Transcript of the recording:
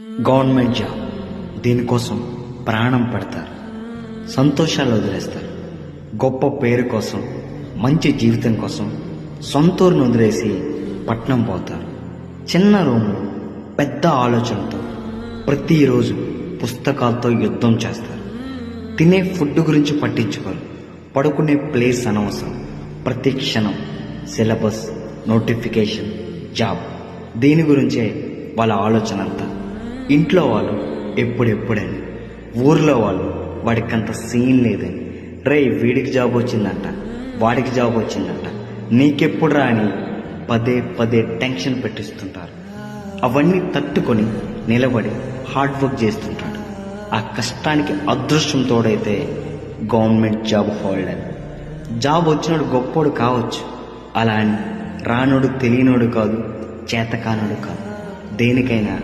Government job. దీనికోసం ప్రాణం పెడతారు. సంతోషాలు వదిలేస్తారు. గొప్ప పేరు కోసం మంచి జీవితం కోసం సొంతూరును వదిలేసి పట్నం పోతారు. చిన్న రూము పెద్ద ఆలోచనతో ప్రతిరోజు పుస్తకాలతో యుద్ధం చేస్తారు. తినే ఫుడ్ గురించి పట్టించుకోరు. పడుకునే ప్లేస్ అనవసరం. ప్రతి క్షణం సిలబస్ నోటిఫికేషన్ జాబ్. దీని గురించే వాళ్ళ ఆలోచన అంతా ఇంట్లో వాళ్ళు ఎప్పుడెప్పుడని ఊర్లో వాళ్ళు వాడికి అంత సీన్ లేదని. రే వీడికి జాబ్ వచ్చిందంట వాడికి జాబ్ వచ్చిందంట. నీకెప్పుడు రాని పదే పదే టెన్షన్ పెట్టిస్తుంటారు. అవన్నీ తట్టుకొని నిలబడి హార్డ్ వర్క్ చేస్తుంటాడు. ఆ కష్టానికి అదృష్టం తోడైతే గవర్నమెంట్ జాబ్ హోల్డర్. జాబ్ వచ్చినోడు గొప్పోడు కావచ్చు. అలా అని రానోడు తెలియనోడు కాదు చేతకానుడు కాదు. దేనికైనా